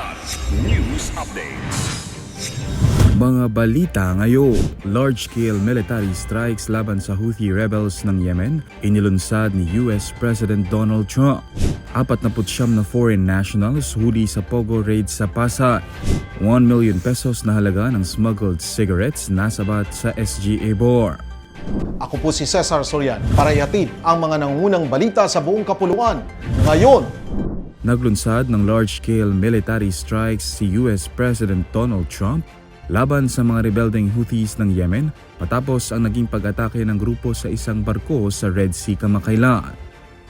Kilat News Updates. Mga balita ngayon, large-scale military strikes laban sa Houthi rebels ng Yemen inilunsad ni US President Donald Trump. 49 na foreign nationals huli sa Pogo raid sa Pasay. 1 million pesos na halaga ng smuggled cigarettes nasabat sa SGA Bor. Ako po si Cesar Sorian para ihatid ang mga nangungunang balita sa buong kapuluan. Ngayon, Naglunsad ng large-scale military strikes si US President Donald Trump laban sa mga rebelding Houthis ng Yemen matapos ang naging pag-atake ng grupo sa isang barko sa Red Sea kamakailan.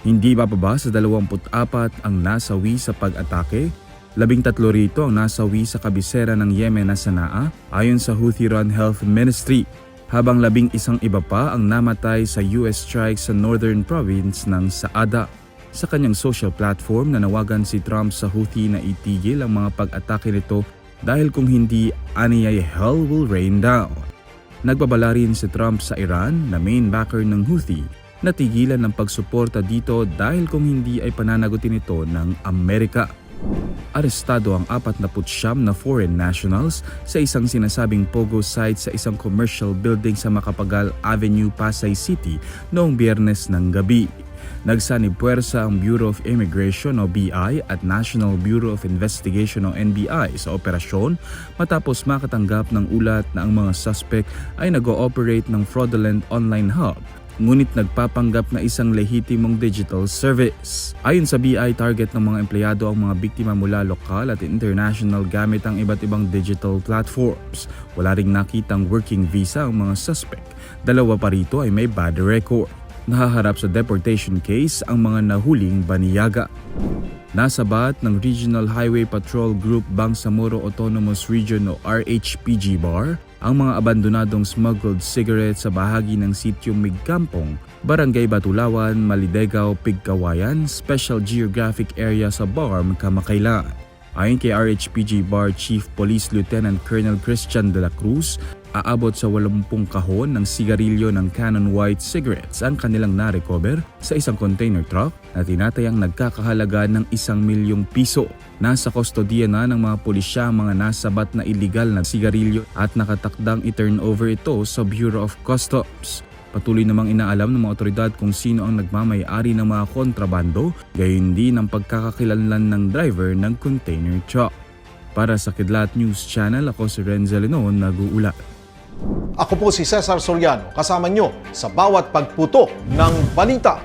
Hindi bababa sa 24 ang nasawi sa pag-atake, labing tatlo rito ang nasawi sa kabisera ng Yemen na Sanaa ayon sa Houthi-run Health Ministry, habang labing isang iba pa ang namatay sa US strike sa northern province ng Saada. Sa kanyang social platform nanawagan si Trump sa Houthi na itigil ang mga pag-atake nito dahil kung hindi, aniyay hell will rain down. Nagbabala rin si Trump sa Iran na main backer ng Houthi na tigilan ng pagsuporta dito dahil kung hindi ay pananagutin ito ng Amerika. Arestado ang 49 na foreign nationals sa isang sinasabing pogo site sa isang commercial building sa Makapagal Avenue, Pasay City noong biyernes ng gabi. Nagsanib puwersa ang Bureau of Immigration o BI at National Bureau of Investigation o NBI sa operasyon matapos makatanggap ng ulat na ang mga suspect ay nag-ooperate ng fraudulent online hub ngunit nagpapanggap na isang lehitimong digital service. Ayon sa BI, target ng mga empleyado ang mga biktima mula lokal at international gamit ang iba't ibang digital platforms. Wala ring nakitang working visa ang mga suspect. Dalawa pa rito ay may bad record. Nahaharap sa deportation case ang mga nahuling baniyaga. Nasabat ng Regional Highway Patrol Group Bangsamoro Autonomous Region o RHPG BAR ang mga abandonadong smuggled cigarettes sa bahagi ng sitio Migkampong, Barangay Batulawan, Malidegaw, Pigkawayan, Special Geographic Area sa BARM, Kamakailan. Ayon kay RHPG BAR Chief Police Lieutenant Colonel Christian de la Cruz, aabot sa 80 kahon ng sigarilyo ng Canon White cigarettes ang kanilang na-recover sa isang container truck na tinatayang nagkakahalaga ng isang milyong piso. Nasa kustodiya na ng mga pulisya ang mga nasabat na illegal na sigarilyo at nakatakdang i-turn over ito sa Bureau of Customs. Patuloy namang inaalam ng mga otoridad kung sino ang nagmamay-ari ng mga kontrabando, gayon din ang pagkakakilanlan ng driver ng container truck. Para sa Kidlat News Channel, ako si Renzo Lenon, nag-uulat. ako po si Cesar Soriano kasama nyo sa bawat pagputo ng balita.